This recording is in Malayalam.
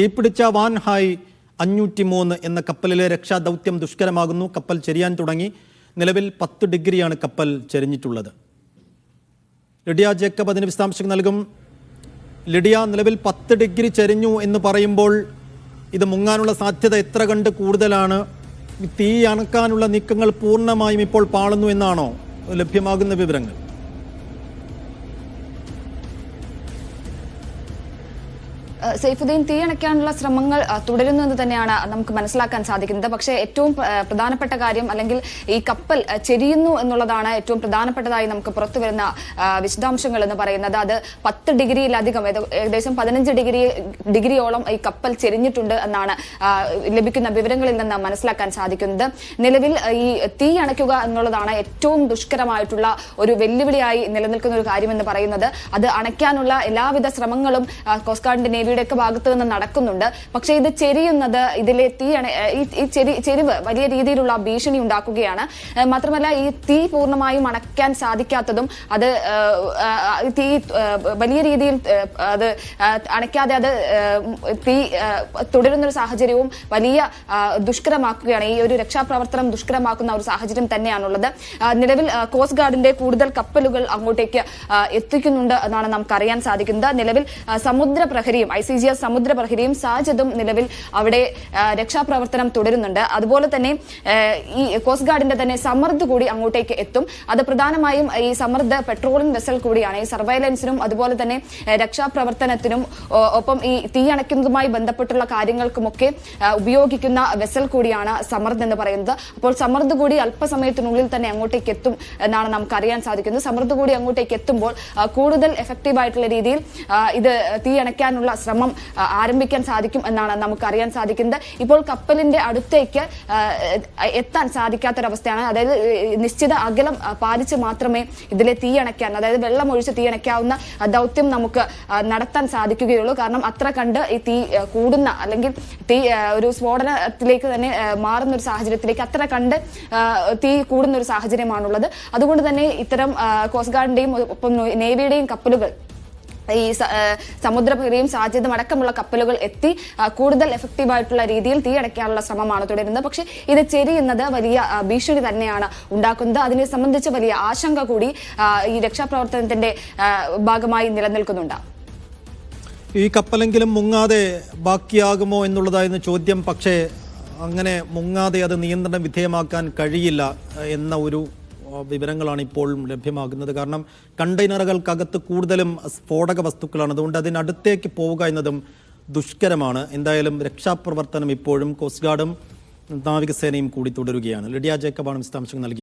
തീപിടിച്ച വാൻ ഹായ് അഞ്ഞൂറ്റി മൂന്ന് എന്ന കപ്പലിലെ രക്ഷാദൗത്യം ദുഷ്കരമാകുന്നു. കപ്പൽ ചെരിയാൻ തുടങ്ങി. നിലവിൽ പത്ത് ഡിഗ്രിയാണ് കപ്പൽ ചെരിഞ്ഞിട്ടുള്ളത്. ലിഡിയ ജേക്കബ് അതിന് വിശദാംശങ്ങൾ നൽകും. ലിഡിയ നിലവിൽ പത്ത് ഡിഗ്രി ചെരിഞ്ഞു എന്ന് പറയുമ്പോൾ ഇത് മുങ്ങാനുള്ള സാധ്യത എത്ര കണ്ട് കൂടുതലാണ്? തീ അണക്കാനുള്ള നീക്കങ്ങൾ പൂർണമായും ഇപ്പോൾ പാളുന്നു എന്നാണോ? ലഭ്യമാകുന്ന വിവരങ്ങൾ. സൈഫുദ്ദീൻ തീയണയ്ക്കാനുള്ള ശ്രമങ്ങൾ തുടരുന്നു എന്ന് തന്നെയാണ് നമുക്ക് മനസ്സിലാക്കാൻ സാധിക്കുന്നത്. പക്ഷേ ഏറ്റവും പ്ര- പ്രധാനപ്പെട്ട കാര്യം അല്ലെങ്കിൽ ഈ കപ്പൽ ചെരിയുന്നു എന്നുള്ളതാണ് ഏറ്റവും പ്രധാനപ്പെട്ടതായി നമുക്ക് പുറത്തു വരുന്ന വിശദാംശങ്ങൾ എന്ന് പറയുന്നത്. അത് പത്ത് ഡിഗ്രിയിലധികം ഏകദേശം പതിനഞ്ച് ഡിഗ്രി ഡിഗ്രിയോളം ഈ കപ്പൽ ചെരിഞ്ഞിട്ടുണ്ട് എന്നാണ് ലഭിക്കുന്ന വിവരങ്ങളിൽ നിന്ന് മനസ്സിലാക്കാൻ സാധിക്കുന്നത്. നിലവിൽ ഈ തീ അണയ്ക്കുക എന്നുള്ളതാണ് ഏറ്റവും ദുഷ്കരമായിട്ടുള്ള ഒരു വെല്ലുവിളിയായി നിലനിൽക്കുന്ന ഒരു കാര്യമെന്ന് പറയുന്നത്. അത് അണയ്ക്കാനുള്ള എല്ലാവിധ ശ്രമങ്ങളും കോസ്റ്റ് ഗാർഡിന്റെ നേവിയുടെ ഒക്കെ ഭാഗത്ത് നിന്ന് നടക്കുന്നുണ്ട്. പക്ഷേ ഇത് ചെരിയുന്നത് ഇതിലെ തീയാണ് ഈ ചെരി ചെരിവ് വലിയ രീതിയിലുള്ള ഭീഷണി ഉണ്ടാക്കുകയാണ്. മാത്രമല്ല ഈ തീ പൂർണമായും അണയ്ക്കാൻ സാധിക്കാത്തതും അത് തീ വലിയ രീതിയിൽ അത് അണയ്ക്കാതെ അത് തീ തുടരുന്ന തുടരുന്നൊരു സാഹചര്യവും വലിയ ദുഷ്കരമാക്കുകയാണ്. ഈ ഒരു രക്ഷാപ്രവർത്തനം ദുഷ്കരമാക്കുന്ന ഒരു സാഹചര്യം തന്നെയാണുള്ളത്. നിലവിൽ കോസ്റ്റ് ഗാർഡിന്റെ കൂടുതൽ കപ്പലുകൾ അങ്ങോട്ടേക്ക് എത്തിക്കുന്നുണ്ട് എന്നാണ് നമുക്ക് അറിയാൻ സാധിക്കുന്നത്. നിലവിൽ Samudra പ്രഹരിയും I C G S Samudra പ്രഹരിയും സാജദും നിലവിൽ അവിടെ രക്ഷാപ്രവർത്തനം തുടരുന്നുണ്ട്. അതുപോലെ തന്നെ ഈ കോസ്റ്റ് ഗാർഡിന്റെ തന്നെ സമർദ്ദ് കൂടി അങ്ങോട്ടേക്ക് എത്തും. അത് പ്രധാനമായും ഈ സമർദ്ദ പെട്രോളിംഗ് വെസൽ കൂടിയാണ്. ഈ സർവൈലൻസിനും അതുപോലെ തന്നെ രക്ഷാപ്രവർത്തനത്തിനും ഒപ്പം ഈ തീ അണയ്ക്കുന്നതുമായി ബന്ധപ്പെട്ടുള്ള കാര്യങ്ങൾക്കുമൊക്കെ ഉപയോഗിക്കുന്ന വെസൽ കൂടിയാണ് സമർദ്ദ് എന്ന് പറയുന്നത്. അപ്പോൾ സമർദ്ദ് കൂടി അല്പസമയത്തിനുള്ളിൽ തന്നെ അങ്ങോട്ടേക്ക് എത്തും എന്നാണ് നമുക്ക് അറിയാൻ സാധിക്കുന്നത്. സമൃദ്ധ കൂടി അങ്ങോട്ടേക്ക് എത്തുമ്പോൾ കൂടുതൽ എഫക്റ്റീവ് ആയിട്ടുള്ള രീതിയിൽ ഇത് തീ അണയ്ക്കാനുള്ള ശ്രമം ആരംഭിക്കാൻ സാധിക്കും എന്നാണ് നമുക്ക് അറിയാൻ സാധിക്കുന്നത്. ഇപ്പോൾ കപ്പലിന്റെ അടുത്തേക്ക് എത്താൻ സാധിക്കാത്തൊരവസ്ഥയാണ്. അതായത് നിശ്ചിത അകലം പാലിച്ച് മാത്രമേ ഇതിലെ തീയണയ്ക്കാൻ അതായത് വെള്ളം ഒഴിച്ച് തീയണയ്ക്കാവുന്ന ദൗത്യം നമുക്ക് നടത്താൻ സാധിക്കുകയുള്ളൂ. കാരണം അത്ര കണ്ട് ഈ തീ കൂടുന്ന അല്ലെങ്കിൽ തീ ഒരു സ്ഫോടനത്തിലേക്ക് തന്നെ മാറുന്ന ഒരു സാഹചര്യത്തിലേക്ക് അത്ര കണ്ട് തീ കൂടുന്ന ഒരു സാഹചര്യമാണുള്ളത്. അതുകൊണ്ട് തന്നെ ഇത്തരം കോസ്റ്റ് ഗാർഡിന്റെയും ഒപ്പം നേവിയുടെയും കപ്പലുകൾ ഈ സമുദ്രപുരിയും സാധ്യതയും അടക്കമുള്ള കപ്പലുകൾ എത്തി കൂടുതൽ എഫക്റ്റീവായിട്ടുള്ള രീതിയിൽ തീയടയ്ക്കാനുള്ള ശ്രമമാണ് തുടരുന്നത്. പക്ഷേ ഇത് ചെരിയുന്നത് വലിയ ഭീഷണി തന്നെയാണ് ഉണ്ടാക്കുന്നത്. അതിനെ സംബന്ധിച്ച് വലിയ ആശങ്ക കൂടി ഈ രക്ഷാപ്രവർത്തനത്തിന്റെ ഭാഗമായി നിലനിൽക്കുന്നുണ്ട്. ഈ കപ്പലെങ്കിലും മുങ്ങാതെ ബാക്കിയാകുമോ എന്നുള്ളതായിരുന്നു ചോദ്യം. പക്ഷേ അങ്ങനെ മുങ്ങാതെ അത് നിയന്ത്രണ വിധേയമാക്കാൻ കഴിയില്ല എന്ന ഒരു വിവരങ്ങളാണ് ഇപ്പോൾ ലഭ്യമാകുന്നത്. കാരണം കണ്ടെയ്നറുകൾക്കകത്ത് കൂടുതലും സ്ഫോടക വസ്തുക്കളാണ്. അതുകൊണ്ട് അതിനടുത്തേക്ക് പോവുക എന്നതും ദുഷ്കരമാണ്. എന്തായാലും രക്ഷാപ്രവർത്തനം ഇപ്പോഴും കോസ്റ്റ് ഗാർഡും നാവികസേനയും കൂടി തുടരുകയാണ്. ലിഡിയ ജേക്കബാണ് വിശദാംശങ്ങൾ നൽകി